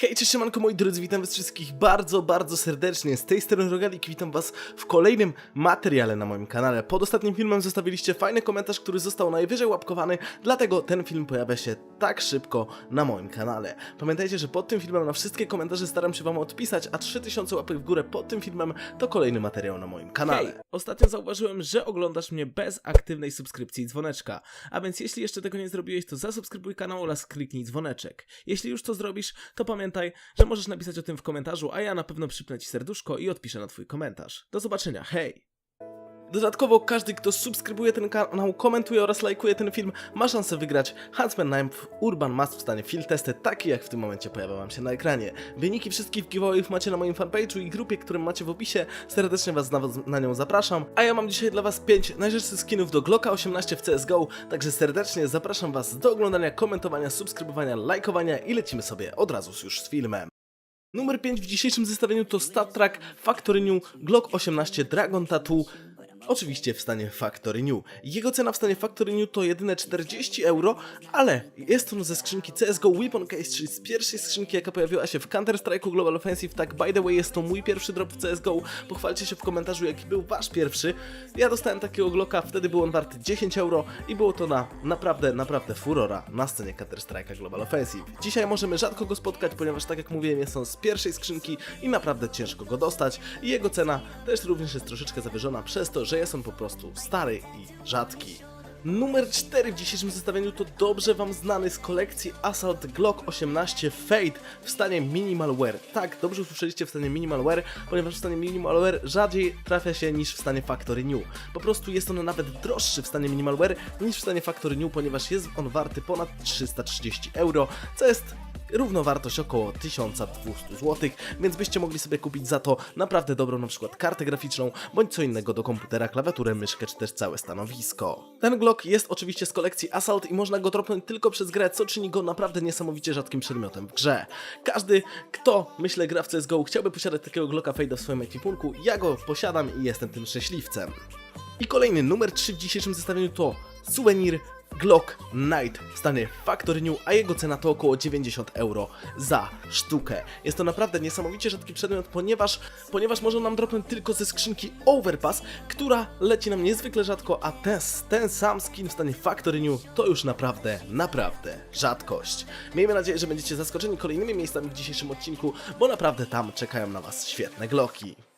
Hej, cześć, siemanko moi drodzy, witam was wszystkich bardzo, bardzo serdecznie. Z tej strony Rogalik, witam was w kolejnym materiale na moim kanale. Pod ostatnim filmem zostawiliście fajny komentarz, który został najwyżej łapkowany, dlatego ten film pojawia się tak szybko na moim kanale. Pamiętajcie, że pod tym filmem na wszystkie komentarze staram się wam odpisać, a 3000 łapek w górę pod tym filmem to kolejny materiał na moim kanale. Hej, ostatnio zauważyłem, że oglądasz mnie bez aktywnej subskrypcji i dzwoneczka, a więc jeśli jeszcze tego nie zrobiłeś, to zasubskrybuj kanał oraz kliknij dzwoneczek. Jeśli już to zrobisz, to pamiętaj, że możesz napisać o tym w komentarzu, a ja na pewno przypnę ci serduszko i odpiszę na twój komentarz. Do zobaczenia, hej! Dodatkowo każdy, kto subskrybuje ten kanał, komentuje oraz lajkuje ten film, ma szansę wygrać Huntsman Knife Urban Must w stanie field testy, taki jak w tym momencie pojawia wam się na ekranie. Wyniki wszystkich giveawayów macie na moim fanpage'u i grupie, którym macie w opisie. Serdecznie was na, na nią zapraszam. A ja mam dzisiaj dla was 5 najrzecznych skinów do Glocka 18 w CSGO, także serdecznie zapraszam was do oglądania, komentowania, subskrybowania, lajkowania i lecimy sobie od razu już z filmem. Numer 5 w dzisiejszym zestawieniu to Stat Track Factory New Glock 18 Dragon Tattoo. Oczywiście w stanie Factory New. Jego cena w stanie Factory New to jedyne 40 euro, ale jest on ze skrzynki CSGO Weapon Case, czyli z pierwszej skrzynki, jaka pojawiła się w Counter-Strike'u Global Offensive. Tak, by the way, jest to mój pierwszy drop w CSGO. Pochwalcie się w komentarzu, jaki był wasz pierwszy. Ja dostałem takiego Glocka, wtedy był on warty 10 euro i było to na naprawdę, naprawdę furora na scenie Counter-Strike'a Global Offensive. Dzisiaj możemy rzadko go spotkać, ponieważ tak jak mówiłem, jest on z pierwszej skrzynki i naprawdę ciężko go dostać. I jego cena też również jest troszeczkę zawyżona przez to, że jest on po prostu stary i rzadki. Numer 4 w dzisiejszym zestawieniu to dobrze wam znany z kolekcji Assault Glock 18 Fade w stanie Minimal Wear. Tak, dobrze usłyszeliście w stanie Minimal Wear, ponieważ w stanie Minimal Wear rzadziej trafia się niż w stanie Factory New. Po prostu jest on nawet droższy w stanie Minimal Wear niż w stanie Factory New, ponieważ jest on warty ponad 330 euro, co jest równowartość około 1200 zł, więc byście mogli sobie kupić za to naprawdę dobrą na przykład kartę graficzną, bądź co innego do komputera, klawiaturę, myszkę, czy też całe stanowisko. Ten Glock jest oczywiście z kolekcji Assault i można go dropnąć tylko przez grę, co czyni go naprawdę niesamowicie rzadkim przedmiotem w grze. Każdy, kto, myślę, gra w CSGO, chciałby posiadać takiego Glocka Fade'a w swoim ekwipunku, ja go posiadam i jestem tym szczęśliwcem. I kolejny, numer 3 w dzisiejszym zestawieniu to suwenir Glock Knight w stanie Factory New, a jego cena to około 90 euro za sztukę. Jest to naprawdę niesamowicie rzadki przedmiot, ponieważ, ponieważ może nam dropnąć tylko ze skrzynki Overpass, która leci nam niezwykle rzadko, a ten, ten sam skin w stanie Factory New to już naprawdę, naprawdę rzadkość. Miejmy nadzieję, że będziecie zaskoczeni kolejnymi miejscami w dzisiejszym odcinku, bo naprawdę tam czekają na Was świetne Glocki.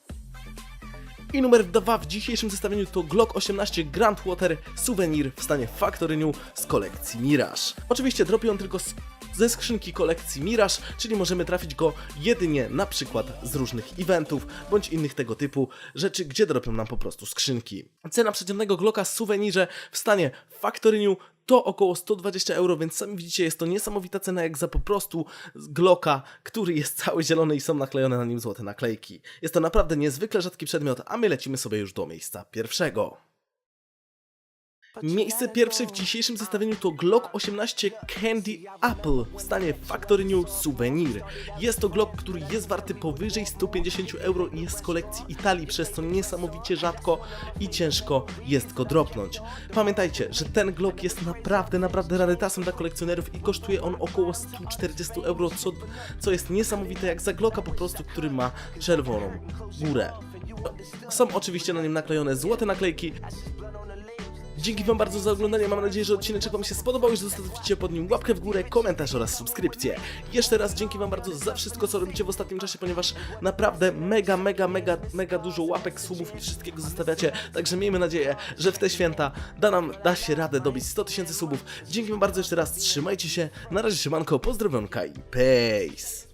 I numer 2 w dzisiejszym zestawieniu to Glock 18 Grand Water Souvenir w stanie Factory New z kolekcji Mirage. Oczywiście dropi on tylko z ze skrzynki kolekcji Mirage, czyli możemy trafić go jedynie na przykład z różnych eventów bądź innych tego typu rzeczy, gdzie dropią nam po prostu skrzynki. Cena przeciętnego Glocka z suwenirze w stanie Factory New to około 120 euro, więc sami widzicie, jest to niesamowita cena jak za po prostu Glocka, który jest cały zielony i są naklejone na nim złote naklejki. Jest to naprawdę niezwykle rzadki przedmiot, a my lecimy sobie już do miejsca pierwszego. Miejsce pierwsze w dzisiejszym zestawieniu to Glock 18 Candy Apple w stanie Factory New Souvenir. Jest to Glock, który jest warty powyżej 150 euro i jest z kolekcji Italii, przez co niesamowicie rzadko i ciężko jest go dropnąć. Pamiętajcie, że ten Glock jest naprawdę, naprawdę rarytasem dla kolekcjonerów i kosztuje on około 140 euro, co, co jest niesamowite jak za Glocka po prostu, który ma czerwoną górę. Są oczywiście na nim naklejone złote naklejki, Dzięki wam bardzo za oglądanie, mam nadzieję, że odcinek wam się spodobał i że zostawicie pod nim łapkę w górę, komentarz oraz subskrypcję. Jeszcze raz dzięki wam bardzo za wszystko, co robicie w ostatnim czasie, ponieważ naprawdę mega, mega, mega, mega dużo łapek, subów i wszystkiego zostawiacie, także miejmy nadzieję, że w te święta da nam, da się radę dobić 100 tysięcy subów. Dzięki wam bardzo jeszcze raz, trzymajcie się, na razie siemanko, pozdrowionka i peace!